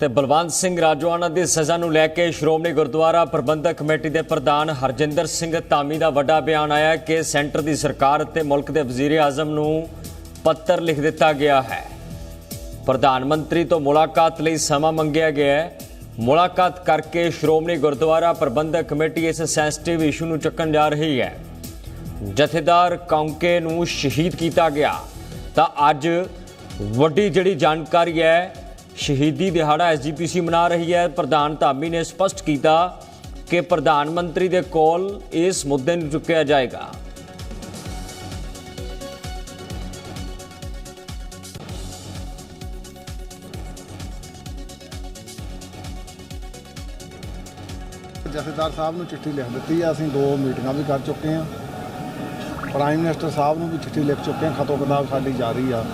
ਤੇ ਬਲਵੰਤ ਸਿੰਘ ਰਾਜਵਾਨਾ ਦੀ ਸਜ਼ਾ ਨੂੰ ਲੈ ਕੇ ਸ਼੍ਰੋਮਣੀ ਗੁਰਦੁਆਰਾ ਪ੍ਰਬੰਧਕ ਕਮੇਟੀ ਦੇ ਪ੍ਰਧਾਨ ਹਰਜਿੰਦਰ ਸਿੰਘ ਧਾਮੀ ਦਾ ਵੱਡਾ ਬਿਆਨ ਆਇਆ ਕਿ ਸੈਂਟਰ ਦੀ ਸਰਕਾਰ ਅਤੇ ਮੁਲਕ ਦੇ ਵਜ਼ੀਰ ਆਜ਼ਮ ਨੂੰ ਪੱਤਰ ਲਿਖ ਦਿੱਤਾ ਗਿਆ ਹੈ। ਪ੍ਰਧਾਨ ਮੰਤਰੀ ਤੋਂ ਮੁਲਾਕਾਤ ਲਈ ਸਮਾਂ ਮੰਗਿਆ ਗਿਆ ਹੈ। ਮੁਲਾਕਾਤ ਕਰਕੇ ਸ਼੍ਰੋਮਣੀ ਗੁਰਦੁਆਰਾ ਪ੍ਰਬੰਧਕ ਕਮੇਟੀ ਇਸ ਸੈਂਸਿਟਿਵ ਇਸ਼ੂ ਨੂੰ ਚੱਕਣ ਜਾ ਰਹੀ ਹੈ। ਜਥੇਦਾਰ ਕੌਂਕੇ ਨੂੰ ਸ਼ਹੀਦ ਕੀਤਾ ਗਿਆ। ਤਾਂ ਅੱਜ ਵੱਡੀ ਜਿਹੜੀ ਜਾਣਕਾਰੀ ਹੈ ਸ਼ਹੀਦੀ ਦਿਹਾੜਾ ਐਸਜੀਪੀਸੀ ਮਨਾ ਰਹੀ ਹੈ। ਪ੍ਰਧਾਨ ਧਾਮੀ ਨੇ ਸਪਸ਼ਟ ਕੀਤਾ ਕਿ ਪ੍ਰਧਾਨ ਮੰਤਰੀ ਦੇ ਕੋਲ ਇਸ ਮੁੱਦੇ ਨੂੰ ਚੁੱਕਿਆ ਜਾਏਗਾ। ਜਥੇਦਾਰ ਸਾਹਿਬ ਨੂੰ ਚਿੱਠੀ ਲਿਖ ਦਿੱਤੀ ਆ। ਅਸੀਂ ਦੋ ਮੀਟਿੰਗਾਂ ਵੀ ਕਰ ਚੁੱਕੇ ਆ। ਪ੍ਰਾਈਮ ਮਿਨਿਸਟਰ ਸਾਹਿਬ ਨੂੰ ਵੀ ਚਿੱਠੀ ਲਿਖ ਚੁੱਕੇ ਆ। ਖਤੋ ਕਿਤਾਬ ਸਾਡੀ ਜਾਰੀ ਆ।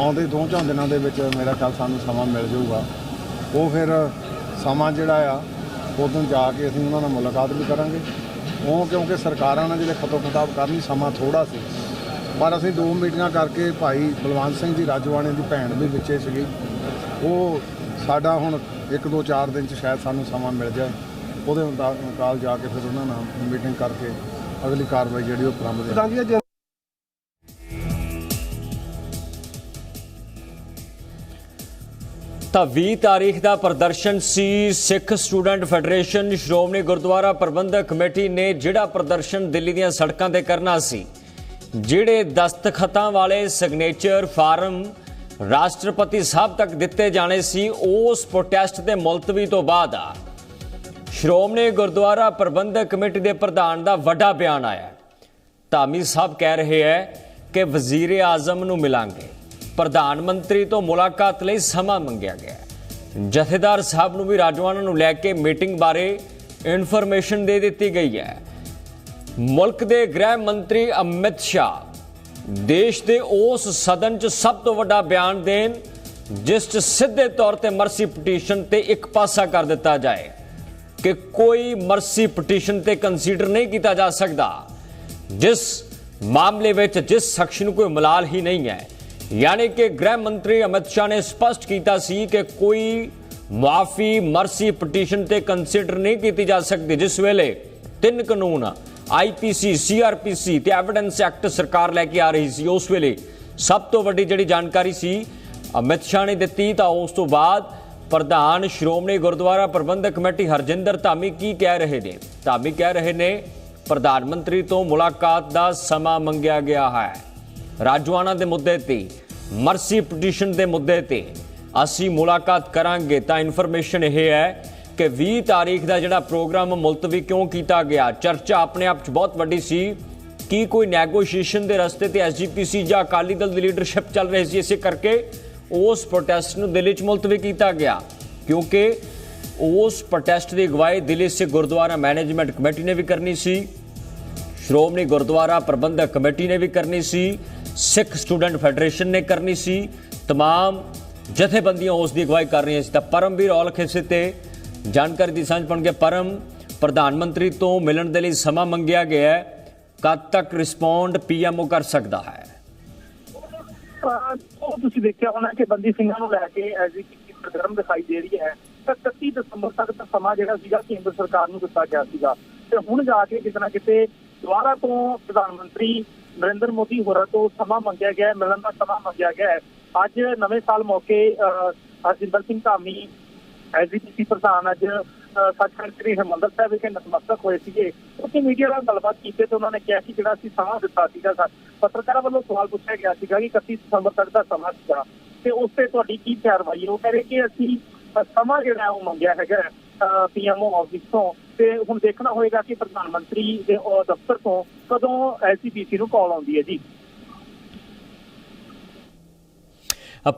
ਆਉਂਦੇ ਦੋ ਚਾਰ ਦਿਨਾਂ ਦੇ ਵਿੱਚ ਮੇਰਾ ਕੱਲ ਸਾਨੂੰ ਸਮਾਂ ਮਿਲ ਜਾਊਗਾ। ਉਹ ਫਿਰ ਸਮਾਂ ਜਿਹੜਾ ਆ, ਉਦੋਂ ਜਾ ਕੇ ਅਸੀਂ ਉਹਨਾਂ ਨਾਲ ਮੁਲਾਕਾਤ ਵੀ ਕਰਾਂਗੇ। ਉਹ ਕਿਉਂਕਿ ਸਰਕਾਰਾਂ ਨਾਲ ਜਿਹੜੇ ਖਤੋ ਖਤਾਬ ਕਰਨੀ, ਸਮਾਂ ਥੋੜਾ ਸੀ। ਪਰ ਅਸੀਂ ਦੋ ਮੀਟਿੰਗਾਂ ਕਰਕੇ ਭਾਈ ਬਲਵੰਤ ਸਿੰਘ ਜੀ ਰਾਜਵਾਣੇ ਦੀ ਭੈਣ ਵੀ ਵਿੱਚੇ ਸੀਗੀ। ਉਹ ਸਾਡਾ ਹੁਣ ਇੱਕ ਦੋ ਚਾਰ ਦਿਨ ਚ ਸ਼ਾਇਦ ਸਾਨੂੰ ਸਮਾਂ ਮਿਲ ਜਾਏ। ਉਹਦੇ ਮੁਤਾਬਕ ਜਾ ਕੇ ਫਿਰ ਉਹਨਾਂ ਨਾਲ ਮੀਟਿੰਗ ਕਰਕੇ ਅਗਲੀ ਕਾਰਵਾਈ ਜਿਹੜੀ ਉਹ ਪ੍ਰਾਰੰਭ ਦੇ ਤਾਂ 20 ਤਾਰੀਖ ਦਾ ਪ੍ਰਦਰਸ਼ਨ ਸੀ। Sikh student federation Shiromani Gurdwara Parbandhak committee ਨੇ ਜਿਹੜਾ ਪ੍ਰਦਰਸ਼ਨ ਦਿੱਲੀ ਦੀਆਂ ਸੜਕਾਂ ਤੇ ਕਰਨਾ ਸੀ, ਜਿਹੜੇ ਦਸਤਖਤਾਂ ਵਾਲੇ ਸਿਗਨੇਚਰ ਫਾਰਮ ਰਾਸ਼ਟਰਪਤੀ ਸਾਹਿਬ ਤੱਕ ਦਿੱਤੇ ਜਾਣੇ ਸੀ, ਉਸ ਪ੍ਰੋਟੈਸਟ ਦੇ ਮੁਲਤਵੀ ਤੋਂ ਬਾਅਦ ਆ। ਸ਼੍ਰੋਮਣੀ ਗੁਰਦੁਆਰਾ ਪ੍ਰਬੰਧਕ ਕਮੇਟੀ ਦੇ ਪ੍ਰਧਾਨ ਦਾ ਵੱਡਾ ਬਿਆਨ ਆਇਆ। ਧਾਮੀ ਸਾਹਿਬ ਕਹਿ ਰਹੇ ਹੈ ਕਿ ਵਜ਼ੀਰ ਆਜ਼ਮ ਨੂੰ ਮਿਲਾਂਗੇ। ਪ੍ਰਧਾਨ ਮੰਤਰੀ ਤੋਂ ਮੁਲਾਕਾਤ ਲਈ ਸਮਾਂ ਮੰਗਿਆ ਗਿਆ ਜਥੇਦਾਰ ਸਾਹਿਬ ਨੂੰ ਵੀ ਰਾਜਵਾਨਾਂ ਨੂੰ ਲੈ ਕੇ ਮੀਟਿੰਗ ਬਾਰੇ ਇਨਫੋਰਮੇਸ਼ਨ ਦੇ ਦਿੱਤੀ ਗਈ ਹੈ। ਮੁਲਕ ਦੇ ਗ੍ਰਹਿ ਮੰਤਰੀ ਅਮਿਤ ਸ਼ਾਹ, ਦੇਸ਼ ਦੇ ਉਸ ਸਦਨ 'ਚ ਸਭ ਤੋਂ ਵੱਡਾ ਬਿਆਨ ਦੇਣ, ਜਿਸ 'ਚ ਸਿੱਧੇ ਤੌਰ ਤੇ ਮਰਸੀ ਪਟੀਸ਼ਨ ਤੇ ਇੱਕ ਪਾਸਾ ਕਰ ਦਿੱਤਾ ਜਾਏ, ਕਿ ਕੋਈ ਮਰਸੀ ਪਟੀਸ਼ਨ ਤੇ ਕੰਸੀਡਰ ਨਹੀਂ ਕੀਤਾ ਜਾ ਸਕਦਾ, ਜਿਸ ਮਾਮਲੇ ਵਿੱਚ, ਜਿਸ ਸ਼ਖਸ ਨੂੰ ਕੋਈ ਮਲਾਲ ਹੀ ਨਹੀਂ ਹੈ। ਯਾਨੀ ਕਿ ਗ੍ਰਹਿ ਮੰਤਰੀ ਅਮਿਤ ਸ਼ਾਹ ਨੇ ਸਪਸ਼ਟ ਕੀਤਾ ਸੀ ਕਿ ਕੋਈ ਮਾਫੀ ਮਰਸੀ ਪਟੀਸ਼ਨ ਤੇ ਕੰਸੀਡਰ ਨਹੀਂ ਕੀਤੀ ਜਾ ਸਕਦੀ ਜਿਸ ਵੇਲੇ ਤਿੰਨ ਕਾਨੂੰਨ ਆਈਪੀਸੀ ਸੀਆਰਪੀਸੀ ਤੇ ਐਵੀਡੈਂਸ ਐਕਟ ਸਰਕਾਰ ਲੈ ਕੇ ਆ ਰਹੀ ਸੀ ਉਸ ਵੇਲੇ ਸਭ ਤੋਂ ਵੱਡੀ ਜਿਹੜੀ ਜਾਣਕਾਰੀ ਸੀ ਅਮਿਤ ਸ਼ਾਹ ਨੇ ਦਿੱਤੀ ਤਾਂ ਉਸ ਤੋਂ ਬਾਅਦ ਪ੍ਰਧਾਨ ਸ਼੍ਰੋਮਣੀ ਗੁਰਦੁਆਰਾ ਪ੍ਰਬੰਧਕ ਕਮੇਟੀ ਹਰਜਿੰਦਰ ਧਾਮੀ ਕੀ ਕਹਿ ਰਹੇ ਨੇ ਧਾਮੀ ਕਹਿ ਰਹੇ ਨੇ ਪ੍ਰਧਾਨ ਮੰਤਰੀ ਤੋਂ ਮੁਲਾਕਾਤ ਦਾ ਸਮਾਂ ਮੰਗਿਆ ਗਿਆ ਹੈ ਰਾਜਵਾਨਾ ਦੇ ਮੁੱਦੇ ਤੇ, ਮਰਸੀ ਪਟੀਸ਼ਨ ਦੇ ਮੁੱਦੇ ਤੇ। ਅਸੀਂ ਮੁਲਾਕਾਤ ਕਰਾਂਗੇ ਤਾਂ ਇਨਫੋਰਮੇਸ਼ਨ ਇਹ ਹੈ ਕਿ 20 ਤਾਰੀਖ ਦਾ ਜਿਹੜਾ ਪ੍ਰੋਗਰਾਮ ਮੁਲਤਵੀ ਕਿਉਂ ਕੀਤਾ ਗਿਆ? ਚਰਚਾ ਆਪਣੇ ਆਪ 'ਚ ਬਹੁਤ ਵੱਡੀ ਸੀ। ਕੀ ਕੋਈ ਨੈਗੋਸ਼ੀਏਸ਼ਨ ਦੇ ਰਸਤੇ ਤੇ ਐਸਜੀਪੀਸੀ ਜਾਂ ਅਕਾਲੀ ਦਲ ਦੀ ਲੀਡਰਸ਼ਿਪ ਚੱਲ ਰਹੀ ਸੀ ਇਸੇ ਕਰਕੇ ਉਸ ਪ੍ਰੋਟੈਸਟ ਨੂੰ ਦਿੱਲੀ 'ਚ ਮੁਲਤਵੀ ਕੀਤਾ ਗਿਆ। ਕਿਉਂਕਿ ਉਸ ਪ੍ਰੋਟੈਸਟ ਦੀ ਅਗਵਾਈ ਦਿੱਲੀ ਸੇ ਗੁਰਦੁਆਰਾ ਮੈਨੇਜਮੈਂਟ ਕਮੇਟੀ ਨੇ ਵੀ ਕਰਨੀ ਸੀ। ਸ਼੍ਰੋਮਣੀ ਗੁਰਦੁਆਰਾ ਪ੍ਰਬੰਧਕ ਕਮੇਟੀ ਨੇ ਵੀ ਕਰਨੀ ਸੀ ਸਿੱਖ ਸਟੂਡੈਂਟ ਫੈਡਰੇਸ਼ਨ ਨੇ ਕਰਨੀ ਸੀ तमाम ਜਥੇਬੰਦੀਆਂ ਉਸ ਦੀ ਅਗਵਾਈ ਕਰ ਰਹੀਆਂ ਸੀ ਤਾਂ ਪਰਮਵੀਰ ਔਲਖ ਇਸੇ ਤੇ ਜਾਣਕਾਰੀ ਦੀ ਸਾਂਝ ਪਾਉਣਗੇ ਪਰਮ ਪ੍ਰਧਾਨ ਮੰਤਰੀ ਤੋਂ ਮਿਲਣ ਦੇ ਲਈ ਸਮਾਂ ਮੰਗਿਆ ਗਿਆ ਹੈ ਕਦ ਤੱਕ ਰਿਸਪੌਂਡ ਪੀਐਮਓ ਕਰ ਸਕਦਾ ਹੈ ਅਹ ਉਹ ਤੁਸੀਂ ਦੇਖਿਆ ਹੋਣਾ ਕਿ ਬੰਦੀ ਸਿੰਘਾਂ ਨੂੰ ਲੈ ਕੇ ਐਜ਼ ਕੀ ਪ੍ਰੋਗਰਾਮ ਦਿਖਾਈ ਦੇ ਰਹੀ ਹੈ ਤਾਂ 31 ਦਸੰਬਰ ਤੱਕ ਦਾ ਸਮਾਂ ਜਿਹੜਾ ਸੀਗਾ ਕੇਂਦਰ ਸਰਕਾਰ ਨੂੰ ਦਿੱਤਾ ਗਿਆ ਸੀਗਾ ਤੇ ਹੁਣ ਜਾ ਕੇ ਕਿਤੇ ਨਾ ਕਿਤੇ ਦੁਬਾਰਾ ਤੋਂ ਪ੍ਰਧਾਨ ਮੰਤਰੀ ਨਰਿੰਦਰ ਮੋਦੀ ਹੋਰਾਂ ਤੋਂ ਸਮਾਂ ਮੰਗਿਆ ਗਿਆ ਹੈ ਮਿਲਣ ਦਾ ਸਮਾਂ ਮੰਗਿਆ ਗਿਆ ਹੈ। ਅੱਜ ਨਵੇਂ ਸਾਲ ਮੌਕੇ ਅਹ, ਹਰਜਿੰਦਰ ਸਿੰਘ ਧਾਮੀ ਐਸਜੀਪੀਸੀ ਪ੍ਰਧਾਨ ਅੱਜ ਸੱਚਖੰਡ ਸ੍ਰੀ ਹਰਿਮੰਦਰ ਸਾਹਿਬ ਵਿਖੇ ਨਤਮਸਤਕ ਹੋਏ ਸੀਗੇ। ਉੱਥੇ ਮੀਡੀਆ ਨਾਲ ਗੱਲਬਾਤ ਕੀਤੇ ਤੇ ਉਹਨਾਂ ਨੇ ਕਿਹਾ ਕਿ ਜਿਹੜਾ ਅਸੀਂ ਸਮਾਂ ਦਿੱਤਾ ਸੀਗਾ ਸਾ- ਪੱਤਰਕਾਰਾਂ ਵੱਲੋਂ ਸਵਾਲ ਪੁੱਛਿਆ ਗਿਆ ਸੀਗਾ ਕਿ 31 ਦਸੰਬਰ ਤੱਕ ਦਾ ਸਮਾਂ ਸੀਗਾ ਤੇ ਉਸ ਤੇ ਤੁਹਾਡੀ ਕੀ ਕਾਰਵਾਈ ਹੈ? ਉਹ ਕਹਿ ਰਹੇ ਕਿ ਅਸੀਂ ਸਮਾਂ ਜਿਹੜਾ ਹੈ ਉਹ ਮੰਗਿਆ ਹੈਗਾ ਪੀਐਮਓ ਆਫਿਸ ਤੋਂ ਤੇ ਹੁਣ ਦੇਖਣਾ ਹੋਏਗਾ ਕਿ ਪ੍ਰਧਾਨ ਮੰਤਰੀ ਦੇ ਦਫ਼ਤਰ ਤੋਂ ਕਦੋਂ ਐਸਜੀਪੀਸੀ ਨੂੰ ਕਾਲ ਆਉਂਦੀ ਹੈ ਜੀ।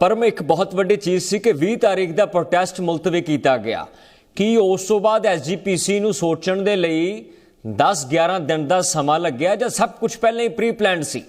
ਪਰਮ ਇੱਕ ਬਹੁਤ ਵੱਡੀ ਚੀਜ਼ ਸੀ ਕਿ 20 ਤਾਰੀਖ ਦਾ ਪ੍ਰੋਟੈਸਟ ਮੁਲਤਵੀ ਕੀਤਾ ਗਿਆ। ਕੀ ਉਸ ਤੋਂ ਬਾਅਦ ਐਸਜੀਪੀਸੀ ਨੂੰ ਸੋਚਣ ਦੇ ਲਈ 10-11 ਦਿਨ ਦਾ ਸਮਾਂ ਲੱਗਿਆ ਜਾਂ ਸਭ ਕੁਝ ਪਹਿਲਾਂ ਹੀ ਪ੍ਰੀ ਪਲਾਨਡ ਸੀ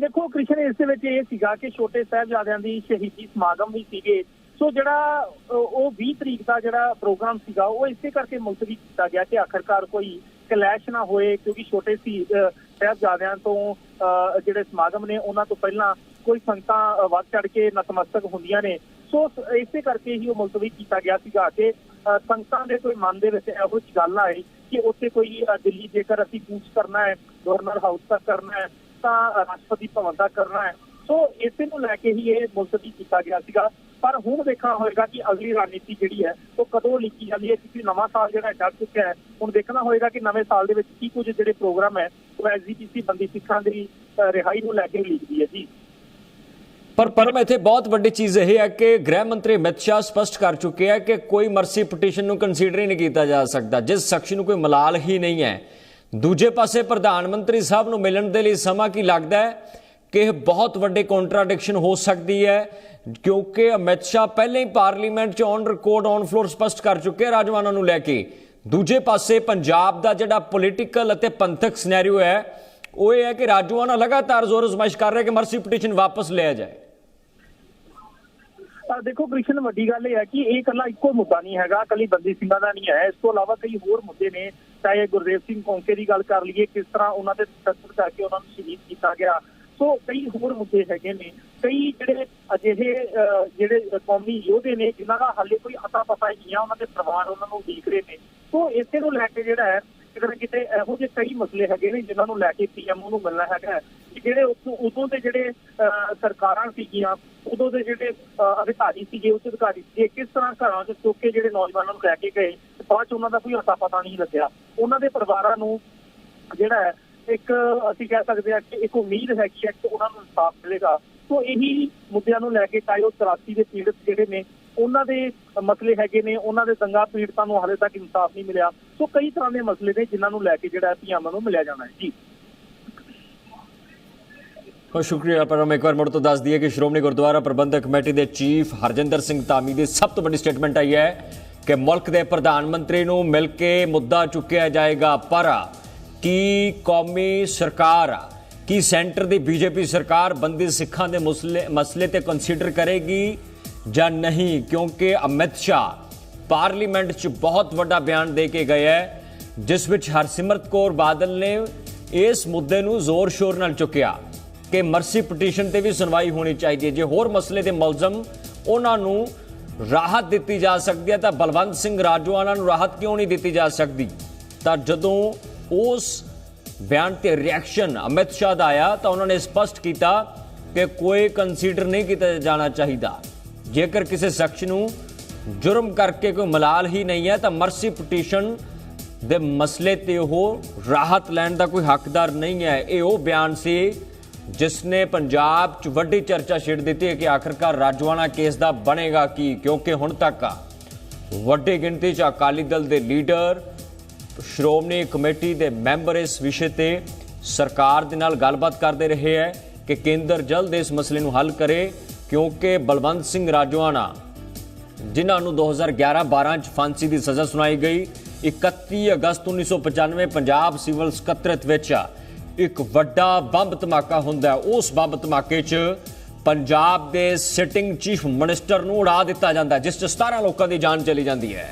ਦੇਖੋ ਕ੍ਰਿਸ਼ਨ ਇਸ ਦੇ ਵਿੱਚ ਇਹ ਸੀਗਾ ਕਿ ਛੋਟੇ ਸਾਹਿਬਜ਼ਾਦਿਆਂ ਦੀ ਸ਼ਹੀਦੀ ਸਮਾਗਮ ਵੀ ਸੀਗੇ। ਸੋ ਜਿਹੜਾ ਉਹ 20 ਤਰੀਕ ਦਾ ਜਿਹੜਾ ਪ੍ਰੋਗਰਾਮ ਸੀਗਾ ਉਹ ਇਸੇ ਕਰਕੇ ਮੁਲਤਵੀ ਕੀਤਾ ਗਿਆ ਕਿ ਆਖਰਕਾਰ ਕੋਈ ਕਲੈਸ਼ ਨਾ ਹੋਏ ਕਿਉਂਕਿ ਛੋਟੇ ਸੀ ਅਹ, ਸਾਹਿਬਜ਼ਾਦਿਆਂ ਤੋਂ ਅਹ, ਜਿਹੜੇ ਸਮਾਗਮ ਨੇ ਉਹਨਾਂ ਤੋਂ ਪਹਿਲਾਂ ਕੋਈ ਸੰਗਤਾਂ ਵੱਧ ਚੜ ਕੇ ਨਤਮਸਤਕ ਹੁੰਦੀਆਂ ਨੇ। ਸੋ ਇਸੇ ਕਰਕੇ ਹੀ ਉਹ ਮੁਲਤਵੀ ਕੀਤਾ ਗਿਆ ਸੀਗਾ ਕਿ ਅ, ਸੰਗਤਾਂ ਦੇ ਕੋਈ ਮਨ ਦੇ ਵਿੱਚ ਇਹੋ ਜਿਹੀ ਗੱਲ ਨਾ ਆਏ ਕਿ ਉੱਥੇ ਕੋਈ ਦਿੱਲੀ ਜੇਕਰ ਅਸੀਂ ਕੂਚ ਕਰਨਾ ਹੈ ਗਵਰਨਰ ਹਾਊਸ ਤੱਕ ਕਰਨਾ ਹੈ ਤਾਂ ਰਾਸ਼ਟਰਪਤੀ ਭਵਨ ਤੱਕ ਕਰਨਾ ਹੈ ਸੋ ਇਸੇ ਨੂੰ ਲੈ ਕੇ ਹੀ ਇਹ ਮੁਲਤਵੀ ਕੀਤਾ ਗਿਆ ਸੀਗਾ। ਪਰ ਹੁਣ ਦੇਖਣਾ ਹੋਏਗਾ ਕਿ ਅਗਲੀ ਰਣਨੀਤੀ ਜਿਹੜੀ ਹੈ, ਉਹ ਕਦੋਂ ਲਿਖੀ ਜਾਂਦੀ ਹੈ, ਕਿਉਂਕਿ ਨਵਾਂ ਸਾਲ ਜਿਹੜਾ ਚੱਲ ਚੁੱਕਿਆ ਹੈ। ਹੁਣ ਦੇਖਣਾ ਹੋਏਗਾ ਕਿ ਨਵੇਂ ਸਾਲ ਦੇ ਵਿੱਚ ਕੀ ਕੁਝ ਜਿਹੜੇ ਪ੍ਰੋਗਰਾਮ ਹੈ, ਉਹ ਐਸਜੀਪੀਸੀ ਬੰਦੀ ਸਿੱਖਾਂ ਦੀ ਰਿਹਾਈ ਨੂੰ ਲੈ ਕੇ ਲਿਖਦੀ ਹੈ ਜੀ। ਪਰ ਪਰਮ, ਇੱਥੇ ਬਹੁਤ ਵੱਡੀ ਚੀਜ਼ ਇਹ ਹੈ ਕਿ ਗ੍ਰਹਿ ਮੰਤਰੀ ਅਮਿਤ ਸ਼ਾਹ ਸਪਸ਼ਟ ਕਰ ਚੁੱਕੇ ਹੈ ਕਿ ਕੋਈ ਮਰਸੀ ਪਟੀਸ਼ਨ ਨੂੰ ਕੰਸੀਡਰ ਹੀ ਨਹੀਂ ਕੀਤਾ ਜਾ ਸਕਦਾ। ਜਿਸ ਸ਼ਖਸ ਨੂੰ ਕੋਈ ਮਲਾਲ ਹੀ ਨਹੀਂ ਹੈ। ਦੂਜੇ ਪਾਸੇ ਪ੍ਰਧਾਨ ਮੰਤਰੀ ਸਾਹਿਬ ਨੂੰ ਮਿਲਣ ਦੇ ਲਈ ਸਮਾਂ ਕੀ ਲੱਗਦਾ ਹੈ? ਕਿ ਇਹ ਬਹੁਤ ਵੱਡੇ ਕੰਟਰਾਡਿਕਸ਼ਨ ਹੋ ਸਕਦੀ ਹੈ, ਕਿਉਂਕਿ ਅਮਿਤ ਸ਼ਾਹ ਪਹਿਲਾਂ ਹੀ ਪਾਰਲੀਮੈਂਟ 'ਚ ਔਨ ਰਿਕਾਰਡ ਔਨ ਫਲੋਰ ਸਪਸ਼ਟ ਕਰ ਚੁੱਕੇ ਰਾਜਵਾਨਾਂ ਨੂੰ ਲੈ ਕੇ। ਦੂਜੇ ਪਾਸੇ ਪੰਜਾਬ ਦਾ ਜਿਹੜਾ ਪੋਲੀਟੀਕਲ ਅਤੇ ਪੰਥਕ ਸਿਨੈਰੀਓ ਹੈ, ਉਹ ਇਹ ਹੈ ਕਿ ਰਾਜਵਾਨਾ ਲਗਾਤਾਰ ਜ਼ੋਰ ਅਜ਼ਮਾਇਸ਼ ਕਰ ਰਿਹਾ ਕਿ ਮਰਸੀ ਪਟੀਸ਼ਨ ਵਾਪਸ ਲਿਆ ਜਾਏ। ਦੇਖੋ ਕ੍ਰਿਸ਼ਨ, ਵੱਡੀ ਗੱਲ ਇਹ ਹੈ ਕਿ ਇਹ ਇਕੱਲਾ ਇੱਕੋ ਮੁੱਦਾ ਨਹੀਂ ਹੈਗਾ, ਇਕੱਲੀ ਬੰਦੀ ਸਿੰਘਾਂ ਦਾ ਨਹੀਂ ਹੈ। ਇਸ ਤੋਂ ਇਲਾਵਾ ਕਈ ਹੋਰ ਮੁੱਦੇ ਨੇ, ਚਾਹੇ ਗੁਰਦੇਵ ਸਿੰਘ ਕੌਂਕੇ ਦੀ ਗੱਲ ਕਰ ਲਈਏ, ਕਿਸ ਤਰ੍ਹਾਂ ਉਹਨਾਂ ਤੇ ਤਸੱਦਦ ਕਰਕੇ ਉਹਨਾਂ ਨੂੰ ਸ਼ਹੀਦ ਕੀਤਾ ਗਿਆ। ਸੋ ਕਈ ਹੋਰ ਮੁੱਦੇ ਹੈਗੇ ਨੇ। ਕਈ ਜਿਹੜੇ ਅਜਿਹੇ ਅਹ, ਜਿਹੜੇ ਕੌਮੀ ਯੋਧੇ ਨੇ ਜਿਨ੍ਹਾਂ ਦਾ ਹਾਲੇ ਕੋਈ ਅਤਾ ਪਤਾ ਹੀ ਨਹੀਂ ਆ ਉਹਨਾਂ ਦੇ ਪਰਿਵਾਰ ਉਹਨਾਂ ਨੂੰ ਉਡੀਕ ਰਹੇ ਨੇ। ਸੋ ਇਸੇ ਨੂੰ ਲੈ ਕੇ ਜਿਹੜਾ ਹੈ ਕਿਤੇ ਨਾ ਕਿਤੇ ਇਹੋ ਜਿਹੇ ਕਈ ਮਸਲੇ ਹੈਗੇ ਨੇ ਜਿਨ੍ਹਾਂ ਨੂੰ ਲੈ ਕੇ ਪੀਐਮਓ ਨੂੰ ਮਿਲਣਾ ਹੈਗਾ ਹੈ। ਕਿ ਜਿਹੜੇ ਉਦੋਂ ਉਦੋਂ ਦੇ ਜਿਹੜੇ ਅਹ, ਸਰਕਾਰਾਂ ਸੀਗੀਆਂ ਉਦੋਂ ਦੇ ਜਿਹੜੇ ਅਹ, ਅਧਿਕਾਰੀ ਸੀਗੇ ਉੱਚ ਅਧਿਕਾਰੀ ਸੀਗੇ ਕਿਸ ਤਰ੍ਹਾਂ ਘਰਾਂ 'ਚ ਚੁੱਕ ਕੇ ਜਿਹੜੇ ਨੌਜਵਾਨਾਂ ਨੂੰ ਲੈ ਕੇ ਗਏ ਬਾਅਦ 'ਚ ਉਹਨਾਂ ਦਾ ਕੋਈ ਅਤਾ ਪਤਾ ਨਹੀਂ ਲੱਗਿਆ। ਉਹਨਾਂ ਦੇ ਪਰਿਵਾਰਾਂ ਨੂੰ ਜਿਹੜਾ ਹੈ ਇੱਕ ਅਸੀਂ ਕਹਿ ਸਕਦੇ ਹਾਂ ਕਿ ਇੱਕ ਉਮੀਦ ਹੈਗੀ ਹੈ ਕਿ ਉਹਨਾਂ ਨੂੰ ਇਨਸਾਫ ਮਿਲੇਗਾ। ਸੋ ਇਹੀ ਮੁੱਦਿਆਂ ਨੂੰ ਲੈ ਕੇ ਚਾਹੇ ਉਹ 83 ਦੇ ਪੀੜਤ ਜਿਹੜੇ ਨੇ, ਉਹਨਾਂ ਦੇ ਮਸਲੇ ਹੈਗੇ ਨੇ, ਉਹਨਾਂ ਦੇ ਦੰਗਾ ਪੀੜਤਾਂ ਨੂੰ ਹਾਲੇ ਤੱਕ ਇਨਸਾਫ ਨਹੀਂ ਮਿਲਿਆ। ਸੋ ਕਈ ਤਰ੍ਹਾਂ ਦੇ ਮਸਲੇ ਨੇ ਜਿਨ੍ਹਾਂ ਨੂੰ ਲੈ ਕੇ ਜਿਹੜਾ ਪੀਐਮ ਨੂੰ ਮਿਲਿਆ ਜਾਣਾ ਹੈ। ਜੀ। ਬਹੁਤ ਸ਼ੁਕਰੀਆ, ਪਰ ਇੱਕ ਵਾਰ ਮੁੜ ਤੋਂ ਦੱਸ ਦਈਏ ਕਿ ਸ਼੍ਰੋਮਣੀ ਗੁਰਦੁਆਰਾ ਪ੍ਰਬੰਧਕ ਕਮੇਟੀ ਦੇ ਚੀਫ ਹਰਜਿੰਦਰ ਸਿੰਘ ਧਾਮੀ ਦੀ ਸਭ ਤੋਂ ਵੱਡੀ ਸਟੇਟਮੈਂਟ ਆਈ ਹੈ ਕਿ ਮੁਲਕ ਦੇ ਪ੍ਰਧਾਨ ਮੰਤਰੀ ਨੂੰ ਮਿਲ ਕੇ ਮੁੱਦਾ ਚੁੱਕਿਆ ਜਾਏਗਾ ਪਰ। ਕੀ ਕੌਮੀ ਸਰਕਾਰ ਕੀ ਸੈਂਟਰ ਦੀ ਬੀਜੇਪੀ ਸਰਕਾਰ ਬੰਦੀ ਸਿੱਖਾਂ ਦੇ ਮਸਲੇ ਮਸਲੇ ਤੇ ਕੰਸੀਡਰ ਕਰੇਗੀ ਜਾਂ ਨਹੀਂ? ਕਿਉਂਕਿ ਅਮਿਤ ਸ਼ਾਹ ਪਾਰਲੀਮੈਂਟ 'ਚ ਬਹੁਤ ਵੱਡਾ ਬਿਆਨ ਦੇ ਕੇ ਗਏ ਹੈ, ਜਿਸ ਵਿੱਚ ਹਰਸਿਮਰਤ ਕੌਰ ਬਾਦਲ ਨੇ ਇਸ ਮੁੱਦੇ ਨੂੰ ਜ਼ੋਰ ਸ਼ੋਰ ਨਾਲ ਚੁੱਕਿਆ ਕਿ ਮਰਸੀ ਪਟੀਸ਼ਨ ਤੇ ਵੀ ਸੁਣਵਾਈ ਹੋਣੀ ਚਾਹੀਦੀ ਹੈ। ਜੇ ਹੋਰ ਮਸਲੇ ਦੇ ਮੁਲਜ਼ਮ ਉਹਨਾਂ ਨੂੰ ਰਾਹਤ ਦਿੱਤੀ ਜਾ ਸਕਦੀ ਹੈ ਤਾਂ ਬਲਵੰਤ ਸਿੰਘ ਰਾਜੋਆਣਾ ਨੂੰ ਰਾਹਤ ਕਿਉਂ ਨਹੀਂ ਦਿੱਤੀ ਜਾ ਸਕਦੀ? ਤਾਂ ਜਦੋਂ ਉਸ ਬਿਆਨ ਤੇ ਰਿਐਕਸ਼ਨ ਅਮਿਤ ਸ਼ਾਹ ਦਾ ਆਇਆ ਤਾਂ ਉਹਨਾਂ ਨੇ ਸਪਸ਼ਟ ਕੀਤਾ ਕਿ ਕੋਈ ਕੰਸੀਡਰ ਨਹੀਂ ਕੀਤਾ ਜਾਣਾ ਚਾਹੀਦਾ। ਜੇਕਰ ਕਿਸੇ ਸ਼ਖਸ ਨੂੰ ਜੁਰਮ ਕਰਕੇ ਕੋਈ ਮਲਾਲ ਹੀ ਨਹੀਂ ਹੈ ਤਾਂ ਮਰਸੀ ਪਟੀਸ਼ਨ ਦੇ ਮਸਲੇ ਤੇ ਉਹ ਰਾਹਤ ਲੈਣ ਦਾ ਕੋਈ ਹੱਕਦਾਰ ਨਹੀਂ ਹੈ। ਇਹ ਉਹ ਬਿਆਨ ਸੀ ਜਿਸ ਨੇ ਪੰਜਾਬ 'ਚ ਵੱਡੀ ਚਰਚਾ ਛੇੜ ਦਿੱਤੀ ਹੈ ਕਿ ਆਖਰਕਾਰ ਰਾਜਵਾਨਾ ਕੇਸ ਦਾ ਬਣੇਗਾ ਕੀ, ਕਿਉਂਕਿ ਹੁਣ ਤੱਕ ਵੱਡੀ ਗਿਣਤੀ 'ਚ ਅਕਾਲੀ ਦਲ ਦੇ ਲੀਡਰ ਸ਼੍ਰੋਮਣੀ ਕਮੇਟੀ ਦੇ ਮੈਂਬਰ ਇਸ ਵਿਸ਼ੇ ਤੇ ਸਰਕਾਰ ਦੇ ਨਾਲ ਗੱਲਬਾਤ ਕਰਦੇ ਰਹੇ ਹੈ ਕਿ ਕੇਂਦਰ ਜਲਦ ਇਸ ਮਸਲੇ ਨੂੰ ਹੱਲ ਕਰੇ, ਕਿਉਂਕਿ ਬਲਵੰਤ ਸਿੰਘ ਰਾਜਵਾਨਾ ਜਿਨ੍ਹਾਂ ਨੂੰ 2011-12 ਚ ਫਾਂਸੀ ਦੀ ਸਜ਼ਾ ਸੁਣਾਈ ਗਈ 31 ਅਗਸਤ 1995 ਪੰਜਾਬ ਸਿਵਲ ਸਕੱਤਰਤ ਵਿੱਚ ਇੱਕ ਵੱਡਾ ਬੰਬ ਧਮਾਕਾ ਹੁੰਦਾ ਉਸ ਬੰਬ ਧਮਾਕੇ 'ਚ ਪੰਜਾਬ ਦੇ ਸਿਟਿੰਗ ਚੀਫ ਮਿਨਿਸਟਰ ਨੂੰ ਉਡਾ ਦਿੱਤਾ ਜਾਂਦਾ ਜਿਸ 'ਚ 17 ਲੋਕਾਂ ਦੀ ਜਾਨ ਚਲੀ ਜਾਂਦੀ ਹੈ।